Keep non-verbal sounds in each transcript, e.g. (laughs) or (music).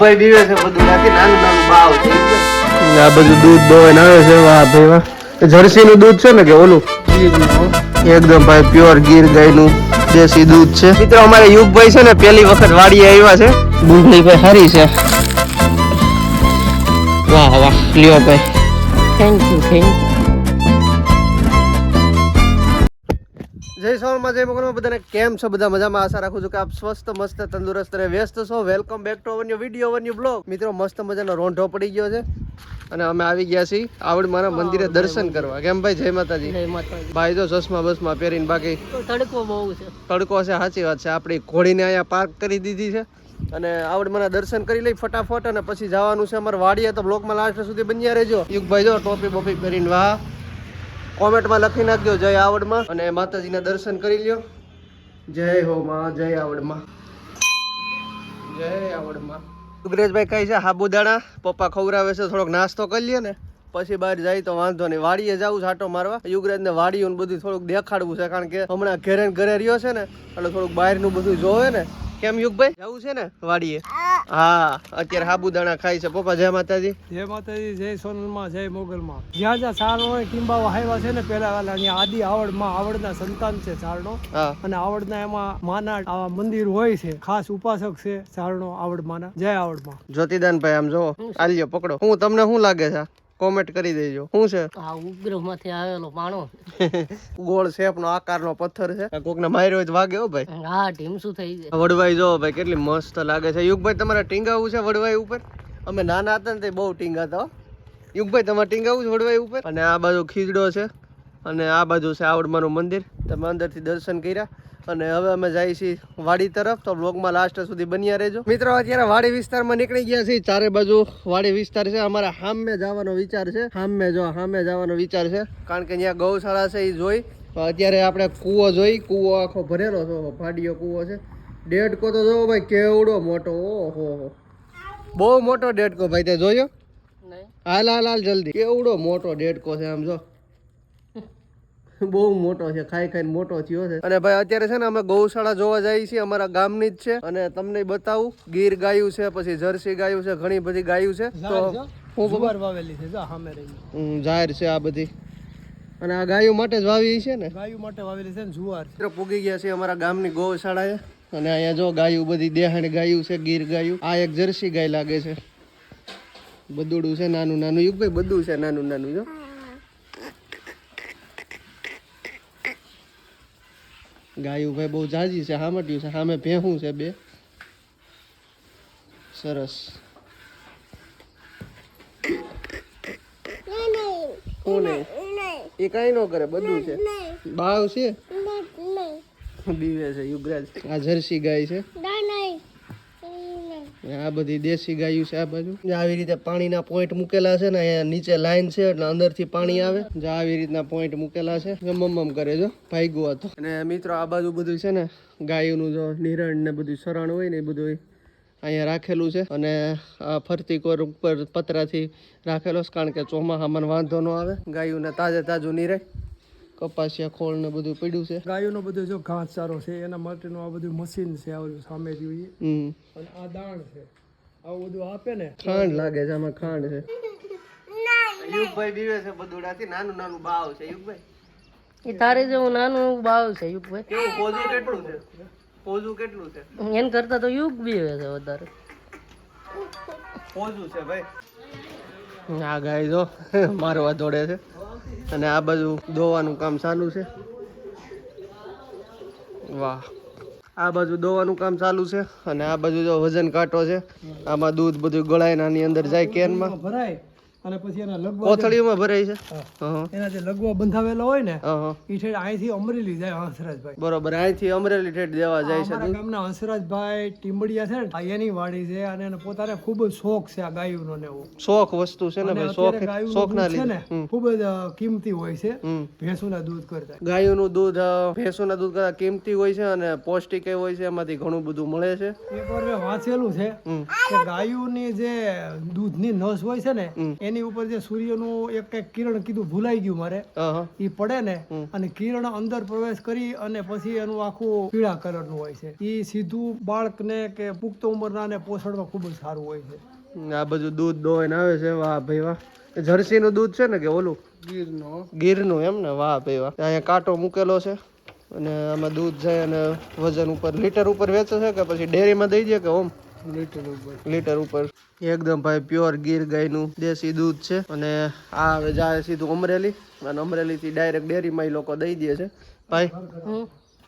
ભાઈ બીવે છે બધું નાખી નાનું નાનું બાવ છે આ બધું દૂધ દોવાઈને આવે છે વાહ ભાઈ વાહ જર્સી નું દૂધ છે ને કે ઓલું? એકદમ ભાઈ પ્યોર ગીર ગાયનું દેશી દૂધ છે. મિત્રો અમારે યુગભાઈ છે ને પહેલી વખત વાડીએ આવ્યા છે. દૂધની ભાઈ સારી છે. વાહ વાહ લ્યો ભાઈ. થેન્ક યુ થેન્ક જય સોનમાં જય મગનમાં બધાને કેમ છો? બધા મજામાં? આશા રાખું છું કે આપ સ્વસ્થ મસ્ત તંદુરસ્ત અને વ્યસ્ત છો. Welcome back to our new video our new blog મિત્રો મસ્ત મજાનો રોંઢો પડી ગયો છે અને અમે આવી ગયા છીએ આવડ મારા મંદિરે દર્શન કરવા. કેમ ભાઈ? જય માતાજી. જય માતાજી. ભાઈ જો ચશ્મા બસમાં પહેરીને બાકી તડકો બહુ છે. તડકો છે સાચી વાત છે. આપણી ઘોડીને અહીંયા પાર્ક કરી દીધી છે અને આવડ મને દર્શન કરી લઈ ફટાફટ અને પછી જવાનું છે. અમારે વાડીએ તો બ્લોકમાં લાસ્ટ સુધી બન્યા રહેજો. યુગભાઈ જો ટોપી બોપી પહેરીને વાહ. કોમેન્ટમાં લખી નાખજો જય આવડમાં. અને માતાજીના દર્શન કરી લ્યો. જય હો માં, જય આવડમાં. જય આવડમાં. સુગ્રેશભાઈ કહે છે હાબુદાણા પપ્પા ખવડાવે છે, થોડોક નાસ્તો કરી લ્યો ને. પછી બહાર જાય તો વાંધો નહીં. વાડીએ જવું છાટો મારવા. યુગરાજ ને વાડીઓ બધું થોડુંક દેખાડવું છે, કારણ કે હમણાં ઘરે ઘરે રહ્યો છે ને, એટલે થોડુંક બહારનું બધું જોવે ને કેમ યુગભાઈ? જવું છે ને વાડીએ? હા અત્યારે સાબુદાણા ખાય છે. પપ્પા જય માતાજી. જય માતાજી જય સોનલમાં જય મોગલમાં. જ્યાં જ્યાં સારો હોય ટીંબાઓ હાઈવા છે ને પેલા વાલા અહીંયા આદિ આવડમાં આવડના સંતાન છે ચારણો અને અને આવડના એમાં માના આવા મંદિર હોય છે. ખાસ ઉપાસક છે ચારણો આવડ માના જય આવડમાં. જ્યોતિદાનભાઈ આમ જો આલ્યો પકડો. હું તમને શું લાગે છે? કોમેન્ટ કરી દેજો. શું છે? આ ઉપગ્રહમાંથી આવેલો પાણો. (laughs) ગોળ શેપ નો આકારનો પથ્થર છે. કોક ને માર્યો હોય વાગે હો ભાઈ. હા ઢીમસું થઈ જાય? વડવાઈ જો ભાઈ કેટલી મસ્ત લાગે છે. યુગભાઈ તમારે ટીંગાવું છે વડવાઈ ઉપર? અમે નાના હતા ને તે બહુ ટીંગાતા. યુગભાઈ તમારે ટીંગાવું છે વડવાઈ ઉપર? અને આ બાજુ ખીજડો છે. અને આ બાજુ છે આવડમાનું મંદિર. તમે અંદરથી દર્શન કર્યા. અને હવે અમે જઈએ છીએ વાડી તરફ. તો બ્લોગમાં લાસ્ટ સુધી બન્યા રહેજો. મિત્રો અત્યારે વાડી વિસ્તારમાં નીકળી ગયા છીએ. ચારે બાજુ વાડી વિસ્તાર છે. અમારા હામે જવાનો વિચાર છે. હામે જો હામે જવાનો વિચાર છે. કારણ કે અહીંયા ગૌશાળા છે એ જોઈ. અત્યારે આપણે કૂવો જોઈ. કૂવો આખો ભરેલો છે. ફાડીયો કૂવો છે. ડેડકો તો જોવો ભાઈ કેવડો મોટો. ઓહો હો બહુ મોટો ડેડકો ભાઈ તે જોયો? હાલ હાલ હાલ જલ્દી. કેવડો મોટો ડેડકો છે આમ જો. (laughs) બહુ મોટો છે ખાઈ ખાઈને મોટો થયો છે. અને ભાઈ અત્યારે છે ને અમે ગૌશાળા જોવા જઈએ છીએ અમારા ગામની જ છે. અને તમને બતાવું ગીર ગાયું છે પછી જર્સી ગાયું છે ઘણી બધી ગાયું છે. તો હું? ખબર? વાવેલી છે જા સામે રહી જાહેર છે આ બધી. અને આ ગાયો માટે જ વાવી છે ને? ગાયું માટે વાવેલી છે ને જુવાર. પૂગી ગયા છે અમારા ગામની ગૌશાળાએ. અને અહીંયા જો ગાયું બધી દેહાણ ગાયું છે ગીર ગાયું. આ એક જર્સી ગાય લાગે છે. બધું છે નાનું નાનું યુગભાઈ બધું છે નાનું નાનું જો. ગાયું ભાઈ બહુ જાજી છે હામટ્યું છે સામે ભેહું છે બે. સરસ. એ? કઈ ન કરે બધું છે. બાવ છે? દીવે છે યુગરાજ. આ જર્સી ગાય છે. આ બધી દેશી ગાયું છે આ બાજુ. આવી રીતે પાણીના પોઈન્ટ મૂકેલા છે ને અહીંયા નીચે લાઈન છે એટલે અંદરથી પાણી આવે. જે આવી રીતના પોઈન્ટ મૂકેલા છે. મમ્મમ કરે જો. ભાગ્યો હતો અને મિત્રો આ બાજુ બધું છે ને ગાયોનું જો નિરણ ને બધું સરણ હોય ને એ બધું અહીંયા રાખેલું છે. અને આ ફરતી કોર ઉપર પતરાથી રાખેલો છે. કારણ કે ચોમાસામાં વાંધો ન આવે. ગાયોને તાજે તાજું નિરાય. કપાસિયા ખોળ ને બધું પડ્યું છે. ગાયોનો બધો જો ઘાસ ચારો છે એના માટેનું આ બધું મશીન છે આ બધું સામે જોઈએ. અને આ દાણ છે. આવું બધું આપે ને ખાંડ લાગે છે આમાં ખાંડ છે. યુગભાઈ દીવે છે બધુડાથી નાનું નાનું બાવ છે યુગભાઈ. એ તારે જેવું નાનું બાવ છે યુગભાઈ. કેવું પોઝું કેટલું છે? પોઝું કેટલું છે? એન કરતા તો યુગ બીવે છે વધારે. પોઝું છે ભાઈ. આ ગાય જો (laughs) મારવા દોડે છે. અને આ બાજુ દોવાનું કામ ચાલુ છે. વાહ. આ બાજુ દોવાનું કામ ચાલુ છે અને આ બાજુ જો વજન કાંટો છે. આમાં દૂધ બધું ગળાય આની અંદર જાય કેનમાં. ભરાય. અને પછી એના લગવા કોથળીઓમાં ભરાય છે? એના જે લગવા બંધાવેલા હોય ને એ ઠેઠ અહીંથી અમરેલી જાય હંસરાજભાઈ. બરોબર અહીંથી અમરેલી ઠેઠ દેવા જાય છે ગામના હંસરાજભાઈ ટીમડિયા છે ને એની વાડી છે અને એને પોતાને ખૂબ જ શોખ છે આ ગાયુનો ને એવો. શોખ વસ્તુ છે ને ભાઈ શોખ શોખ ના લીધે ખૂબ જ કિંમતી હોય છે ભેંસુના દૂધ કરતા. ગાયુનું દૂધ ભેંસુના દૂધ કરતા કિંમતી હોય છે અને પૌષ્ટિક હોય છે એમાંથી ઘણું બધું મળે છે. એક વાર મેં વાંચેલું છે કે ગાયુની જે દૂધની નસ હોય છે ને. એની ઉપર જે સૂર્યનું એક કંઈક કિરણ કીધું ભૂલાઈ ગયું મારે એ પડે ને અને કિરણ અંદર પ્રવેશ કરી અને પછી એનું આખું પીળા કલરનું હોય છે. એ સીધું બાળકને કે પુખ્ત ઉંમરનાને પોષણમાં ખૂબ જ સારું હોય છે. આ બધું દૂધ દોઈને આવે છે વાહ ભાઈ વાહ. એ જર્સીનું દૂધ છે ને કે ઓલું? ગીરનો. ગીરનું એમ ને? વાહ ભાઈ વાહ. અહીંયા કાંટો મૂકેલો છે અને આમાં દૂધ જાય અને વજન ઉપર લીટર ઉપર વેચે છે કે પછી ડેરીમાં દઈ દે કે ઓમ? લીટર ઉપર. લીટર ઉપર. એકદમ ભાઈ પ્યોર ગીર ગાયનું દેશી દૂધ છે. અને આ હવે જાય સીધું અમરેલી. અને અમરેલીથી ડાયરેક્ટ ડેરીમાં એ લોકો દઈ દે છે. ભાઈ.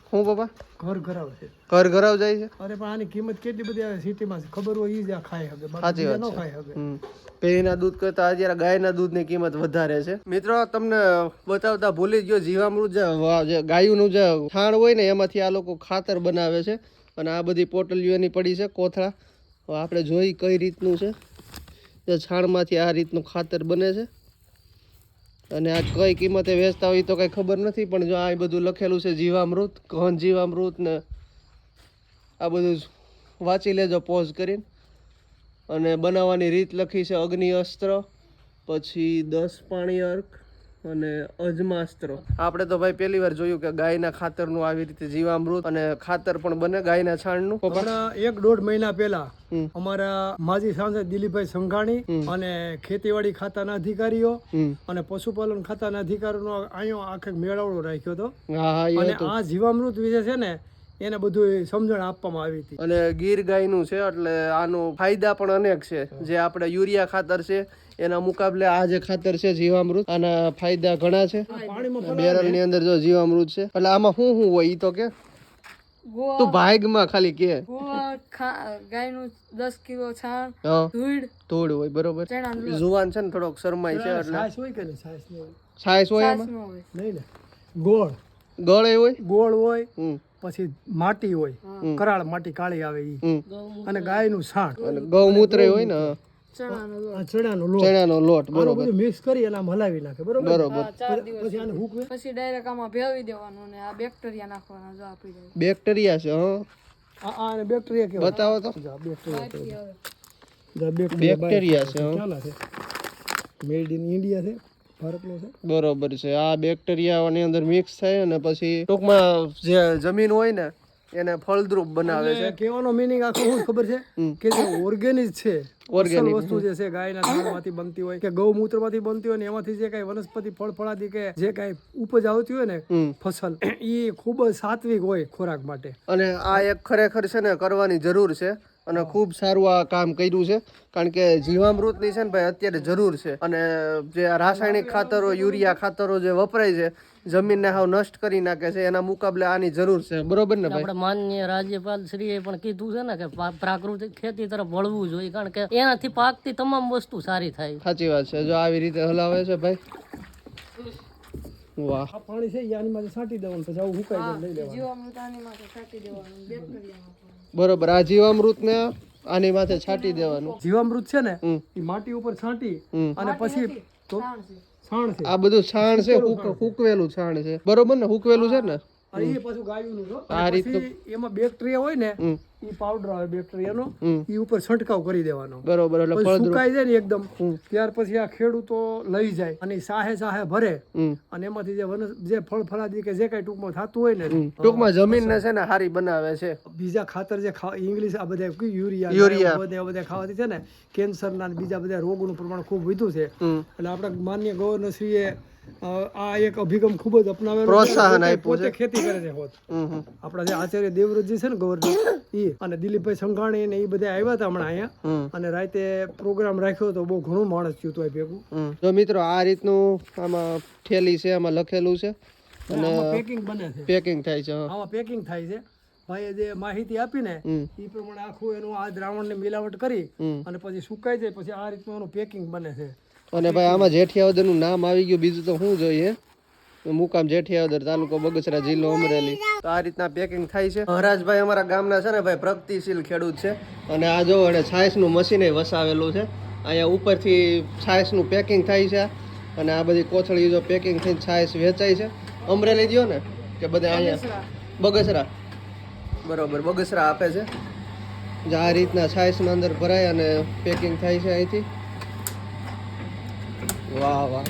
શું પપ્પા ઘર ઘરાવ છે. ઘર ઘરાવ જાય છે? અરે પણ આની કિંમત કેટલી બધી આવે સિટીમાં ખબર હોય ઈ જ ખાય હવે. સાચી વાત ન ખાઈ શકે હમ. પેઢીના દૂધ કરતા અત્યારે ગાયના દૂધની કિંમત વધારે છે. મિત્રો તમને બતાવતા ભૂલી ગયો જીવામૃત જે ગાયનું જે ખાણ છાણ હોય ને એમાંથી આ લોકો ખાતર બનાવે છે. અને આ બધી પોટલીઓ એની પડી છે કોથળા. હવે આપણે જોઈ કઈ રીતનું છે. જે છાણમાંથી આ રીતનું ખાતર બને છે. અને આ કઈ કિંમતે વેચતા હોય તો કંઈ ખબર નથી, પણ જો આ બધું લખેલું છે જીવામૃત, ઘન જીવામૃત ને આ બધું વાંચી લેજો પોઝ કરીને. અને બનાવવાની રીત લખી છે અગ્નિ અસ્ત્ર, પછી દસ પાણી અર્ક અને અજમાસ્ત્ર. આપણે તો ભાઈ પહેલી વાર જોયું કે ગાયના ખાતરનું આવી રીતે જીવામૃત અને ખાતર પણ બને ગાયના છાણનું. હમણાં એક દોઢ મહિના પહેલા અમારા માજી સાંસદ દિલીપભાઈ સંઘાણી અને ખેતીવાડી ખાતાના અધિકારીઓ અને પશુપાલન ખાતાના અધિકારીનો અહીંયા આખે મેળાવડો રાખ્યો હતો. અને આ જીવામૃત વિશે છે ને એને બધું સમજણ આપવામાં આવી હતી. અને ગીર ગાયનું છે એટલે આનો ફાયદા પણ અનેક છે. જે આપણે યુરિયા ખાતર છે એના મુકાબલે આ જે ખાતર છે જીવામૃત આના ફાયદા ઘણા છે. બેરલની અંદર જો જીવામૃત છે એટલે આમાં શું શું હોય ઈ તો કે? તું ભાગમાં ખાલી કે. ગાયનું દસ કિલો છાણ ધૂળ ધૂળ હોય બરોબર. જુવાન છે ને થોડોક શરમાય છે એટલે. છાસ હોય કે છાસ હોય? છાસ હોય એમાં નહીં ને. ગોળ. ગળે હોય? ગોળ હોય. હમ. પછી માટી હોય કરાળ માટી કાળી આવે ઈ. અને ગાયનું છાણ અને ગૌમૂત્ર હોય ને ચણાનો લોટ. ચણાનો લોટ. લોટ બરોબર. મિક્સ કરી અને આમ હલાવી નાખે બરોબર? બરોબર. પછી આને હૂકવે? પછી ડાયરેક્ટ આમાં ભેળવી દેવાનું ને આ બેક્ટેરિયા નાખવાના જો આપી જાય બેક્ટેરિયા છે હા. આ આ અને બેક્ટેરિયા કેવા બતાવો તો. બેક્ટેરિયા છે મેડ ઇન ઇન્ડિયા છે. બરોબર છે. આ બેક્ટેરિયાની અંદર મિક્સ થાય અને પછી ટૂંકમાં જે જમીન હોય ને એને ફળદ્રુપ બનાવે છે. કહેવાનો મિનિંગ આખો શું ખબર છે? કે જે ઓર્ગેનિક છે (laughs) ઓર્ગેનિક વસ્તુ જે છે ગાયના છાણમાંથી બનતી હોય કે ગૌમૂત્રમાંથી બનતી હોય ને એમાંથી જે કાંઈ વનસ્પતિ ફળ ફળાદી કે જે કાંઈ ઉપજ આવતી હોય ને ફસલ એ ખૂબ જ સાત્વિક હોય ખોરાક માટે. અને આ એક ખરેખર છે ને કરવાની જરૂર છે. અને ખૂબ સારું આ કામ કર્યું છે. કારણ કે જીવામૃતની છે ને ભાઈ અત્યારે જરૂર છે. અને જે રાસાયણિક ખાતરો યુરિયા ખાતરો જે વપરાય છે જમીનને હાવ નષ્ટ કરી નાખે છે. એના મુકાબલે આની જરૂર છે. બરોબર ને ભાઈ? આપણે માનનીય રાજ્યપાલ શ્રીએ પણ કીધું છે ને કે પ્રાકૃતિક ખેતી તરફ વળવું જોઈએ. કારણ કે એનાથી પાકતી તમામ વસ્તુ સારી થાય. સાચી વાત છે. જો આવી રીતે હલાવે છે ભાઈ. વાહ. આ પાણી છે આની માથે છાંટી દેવાનું પછી આવું હુકાઈ જાય લઈ લેવાનું. જીવામૃત આની માટે છાંટી દેવાનું બરોબર આ જીવામૃતને આની માથે છાંટી દેવાનું. જીવામૃત છે ને એ માટી ઉપર છાંટી અને પછી તો છાણ છે. આ બધું છાણ છે હુકવેલું હૂકવેલું છાણ છે. બરોબર ને હુકવેલું છે ને? અને એ પાછું ગાયનું જો. આ રીતે રીતનું. એમાં બેક્ટેરિયા હોય ને એ પાવડર આવે બેક્ટેરિયાનો. એ ઉપર છંટકાવ કરી દેવાનો. બરોબર એટલે સુકાઈ જાય ને એકદમ. ત્યાર પછી આ ખેડૂતો લઈ જાય અને સાહે સાહે ભરે. અને એમાંથી જે વનસ જે ફળ ફળાદી કે જે કઈ ટૂંકમાં થતું હોય ને ટૂંકમાં જમીનને છે ને હારી બનાવે છે. બીજા ખાતર જે ઇંગ્લિશ આ બધા યુરિયા યુરિયા. બધા બધા ખાવાથી છે ને કેન્સરના ને બીજા બધા રોગોનું પ્રમાણ ખૂબ વધ્યું છે. એટલે આપણા માન્ય ગવર્નરશ્રીએ આ એક અભિગમ ખૂબ જ અપનાવેલો. પ્રોત્સાહન આપ્યું પોતે ખેતી કરે છે હોત. આપણા જે આચાર્ય દેવવ્રતજી છે ને ગવર્નર એ અને દિલીપભાઈ સંઘાણી ને એ બધા આવ્યા હતા હમણાં અહીંયા અને રાતે પ્રોગ્રામ રાખ્યો તો બહુ ઘણું માણસ થયું હતું ભેગું. જો મિત્રો આ રીતનું આમાં થેલી છે આમાં લખેલું છે અને પેકિંગ બને છે પેકિંગ થાય છે. આમાં પેકિંગ થાય છે ભાઈએ જે માહિતી આપી ને. એ પ્રમાણે આખું એનું આ દ્રાવણને મિલાવટ કરી અને પછી સુકાઈ જાય પછી આ રીતનું એનું પેકિંગ બને છે અને ભાઈ આમાં જેઠિયાવદરનું નામ આવી ગયું, બીજું તો શું જોઈએ? મુકામ જેઠિયાવદર તાલુકો બગસરા જિલ્લો અમરેલી. તો આ રીતના પેકિંગ થાય છે. હરાજભાઈ અમારા ગામના છે ને ભાઈ, પ્રગતિશીલ ખેડૂત છે. અને આ જો એને છાશનું મશીન વસાવેલું છે. અહીંયા ઉપરથી છાશનું પેકિંગ થાય છે. અને આ બધી કોથળી જો પેકિંગ થઈને છાયસ વેચાય છે. અમરેલી ગયો ને, કે બધા અહીંયા? બગસરા. બરોબર, બગસરા આપે છે. જે આ રીતના છાશના અંદર ભરાય અને પેકિંગ થાય છે અહીંથી. વાહ વાહ.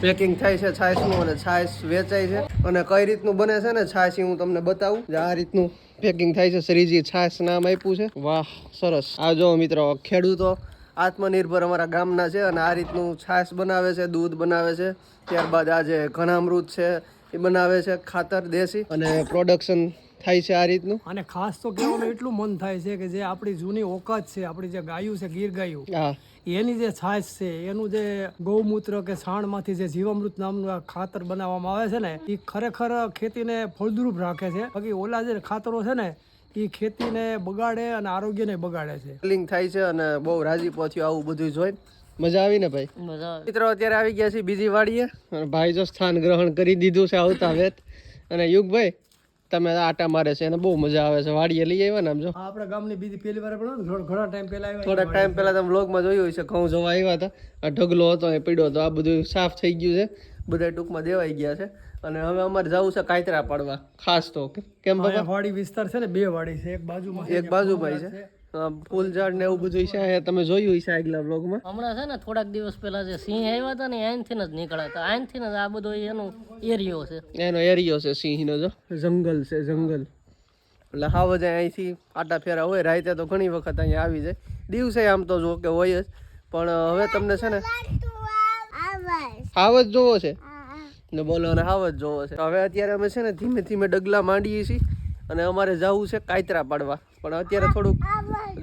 પેકિંગ થાય છે છાશનું અને છાશ વેચાય છે. અને કઈ રીતનું બને છે ને, છાશ હું તમને બતાવું. આ રીતનું પેકિંગ થાય છે, શ્રીજી છાશ નામ આપ્યું છે. વાહ, સરસ. આ જો મિત્રો, ખેડૂતો આત્મનિર્ભર અમારા ગામના છે અને આ રીતનું છાશ બનાવે છે, દૂધ બનાવે છે. ત્યારબાદ આ જે ઘનામૃત છે, એ બનાવે છે ખાતર, દેશી. અને પ્રોડક્શન થાય છે આ રીતનું? અને ખાસ તો કહેવાનું એટલું મન થાય છે કે જે આપણી જૂની ઓકાત છે આપણી જે ગાયું છે ગીર ગાયું એની જે છાશ છે એનું જે ગૌમૂત્ર કે છાણમાંથી જે જીવામૃત નામનું આ ખાતર બનાવવામાં આવે છે ને એ ખરેખર ખેતીને ફળદ્રુપ રાખે છે. બાકી ઓલા જે ખાતરો છે ને એ ખેતીને બગાડે અને આરોગ્યને બગાડે છે. ફિલિંગ થાય છે અને બહુ રાજીપો થયો આવું બધું જોઈ મજા આવી ને ભાઈ? મિત્રો અત્યારે આવી ગયા છે બીજી વાડીએ. અને ભાઈ જો સ્થાન ગ્રહણ કરી દીધું છે આવતા વેત. અને યુગભાઈ તમે આટા મારે છે અને બહુ મજા આવે છે. વાડીએ લઈ આવ્યા ને આમ જો. આપણા ગામની બીજી પહેલી વાર પણ ઘણા ટાઈમ પહેલા આવ્યા થોડા ટાઈમ પહેલા તમે વ્લોગમાં જોયું હશે ઘઉં જોવા આવ્યા હતા. આ ઢગલો હતો એ પીડ્યો હતો આ બધું સાફ થઈ ગયું છે. બધા ટૂંકમાં દેવાઈ ગયા છે. અને હવે અમારે જવું છે કાયતરા પાડવા ખાસ તો. કેમ બાબા વાડી વિસ્તાર છે ને બે વાડી છે. એક બાજુમાં એક બાજુમાં છે. ફૂલ ઝાડ ને એવું બધું છે. અહીંયા તમે જોયું હશે આગલા વ્લોગમાં હમણાં છે ને થોડાક દિવસ પહેલા જે સિંહ આવ્યા હતા ને અહીંથી જ નીકળ્યા હતા. અહીંથી જ આ બધો એનો એરિયો છે. એનો એરિયો છે સિંહનો જો. જંગલ છે જંગલ. એટલે હાવ જ અહીંથી આટા ફેરા હોય. રાતે તો ઘણી વખત અહીંયા આવી જાય. દિવસે આમ તો જો કે હોય જ. પણ હવે તમને છે ને હાવ જ જોવો છે. ને બોલો અને હાવ જ જોવો છે. હવે અત્યારે અમે છે ને ધીમે ધીમે ડગલા માંડીએ છીએ. અને અમારે જવું છે કાયતરા પાડવા. પણ અત્યારે થોડુંક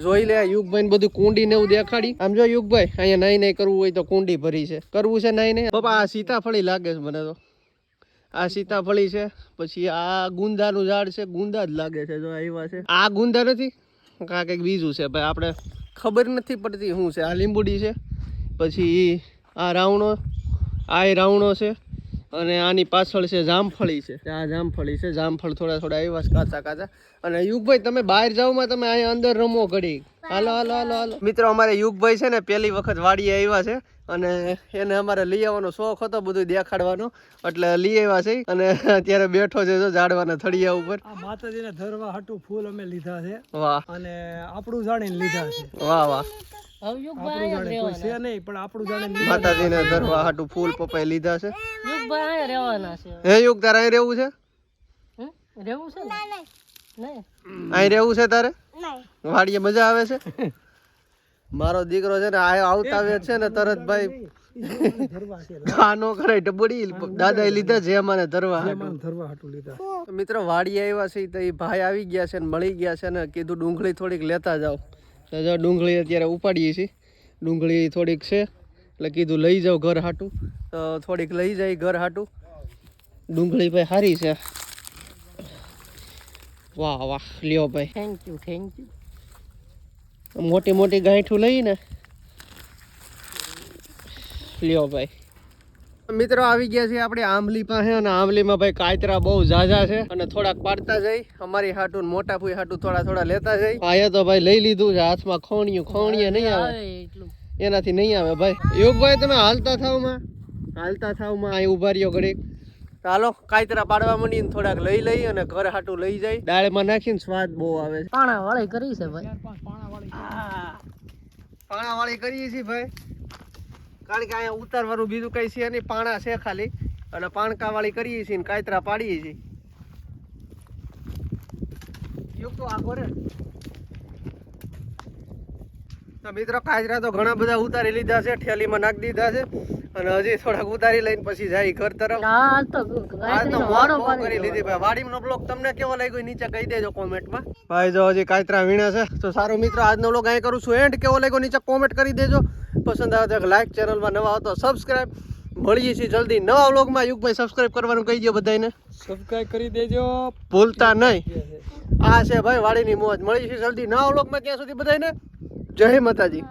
જોઈ લે યુગભાઈ બધું કુંડી ને એવું દેખાડી. આમ જો યુગભાઈ, અહીંયા નહીં નહીં કરવું હોય તો કુંડી ભરી છે. કરવું છે નહીં નહીં પપ્પા આ સીતાફળી લાગે છે મને તો. આ સીતાફળી છે, પછી આ ગુંદાનું ઝાડ છે, ગુંદા જ લાગે છે જો આવ્યા છે. આ ગુંદા નથી? કાં કંઈક બીજું છે ભાઈ, આપણે ખબર નથી પડતી શું છે. આ લીંબુડી છે, પછી આ રાવણો આ રાવણો છે. અને આની પાછળ છે જામફળી છે. આ જામફળી છે. જામફળ થોડા થોડા આવ્યા છે કાચા કાચા. અને યુગભાઈ તમે બહાર જાવમાં તમે અહીંયા અંદર રમો ઘડી હાલો હાલો હાલો હાલો. મિત્રો અમારે યુગભાઈ છે ને પહેલી વખત વાડીએ આવ્યા છે. અને એને અમારે લઈ આવવાનો શોખ હતો બધું દેખાડવાનો. એટલે લઈ આવ્યા છે. અને અત્યારે બેઠો છે જો ઝાડવાના થળિયા ઉપર. માતાજી માતાજીને ધરવા હાટું ફૂલ અમે લીધા છે. વાહ. અને આપણું જાણીને લીધા છે. વાહ વાહ. માતાજીને ધરવા હાટું ફૂલ પપ્પાએ લીધા છે. યુગભાઈ અહીંયા રહેવાના છે. હે યુગ તારે અહીં રહેવું છે? રહેવું છે ને? નહીં. અહીં રહેવું છે તારે? વાડીએ મજા આવે છે? મારો દીકરો છે ને આ આવતા વેત છે ને તરત ભાઈ ખાનો કરાય ટબડી દાદા એ લીધા જે અમારે ધરવા. મિત્રો વાડીએ આવ્યા છે તો એ ભાઈ આવી ગયા છે ને મળી ગયા છે ને કીધું ડુંગળી થોડીક લેતા જાઓ. તો જો ડુંગળી અત્યારે ઉપાડીએ છીએ. ડુંગળી થોડીક છે. એટલે કીધું લઈ જાઓ ઘર હાટું. તો થોડીક લઈ જાય ઘર હાટું. ડુંગળી ભાઈ સારી છે. વાહ વાહ લ્યો ભાઈ. થેન્ક યુ થેન્ક યુ મોટી મોટી ગાંઠું લઈને. લ્યો ભાઈ. મિત્રો આવી ગયા છે આપણે આંબલી પાસે અને આંબલીમાં ભાઈ કાયતરા બહુ ઝાઝા છે અને થોડાક પાડતા જઈ. અમારી હાટું મોટા ફૂઈ હાટું થોડા થોડા લેતા જઈ. આયા તો ભાઈ લઈ લીધું છે હાથમાં ખોણિયું ખોણીએ નહીં આવે. આવે એટલું. એનાથી નહીં આવે ભાઈ. યોગભાઈ તમે હાલતા થાવમાં? હાલતા થાવમાં અહીં ઊભા રહ્યો ઘડીક. ચાલો કાયતરા પાડવા માંડી થોડાક લઈ લઈ અને ઘર હાટું લઈ જાય દાળમાં નાખીને સ્વાદ બહુ આવે છે. પાણા વાળી કરી છે ભાઈ. પાણા વાળી કરીએ છીએ ભાઈ. કારણ કે અહીંયા ઉતારવાનું બીજું કઈ છે નહીં પાણા છે ખાલી. અને પાણકા વાળી કરીએ છીએ ને કાયતરા પાડીએ છીએ. યુગ તો આ રે તો મિત્રો કાજરા તો ઘણા બધા ઉતારી લીધા છે ઠેલીમાં નાખી દીધા છે અને હજી થોડાક ઉતારી લઈને પછી જાય ઘર તરફ. કરી. લીધી ભાઈ. વાડીનો બ્લોગ તમને કેવો લાગ્યો નીચે કહી દેજો કોમેન્ટમાં. ભાઈ જો હજી કાચરા વીણા છે તો સારો મિત્રો આજનો બ્લોગ અહીં કરું છું. એન્ડ કેવો લાગ્યો નીચે કોમેન્ટ કરી દેજો. પસંદ આવે તો લાઈક ચેનલમાં નવા આવતો સબસ્ક્રાઈબ સબસ્ક્રાઇબ મળીએ છીએ જલ્દી નવા વ્લોગમાં યુગભાઈ સબસ્ક્રાઇબ કરવાનું કહી દો બધાને સબસ્ક્રાઇબ કરી દેજો. ભૂલતા નહીં. આ છે ભાઈ વાડીની મોજ. મળીએ છીએ જલ્દી નવા વ્લોગમાં ત્યાં સુધી બધાને જય માતાજી.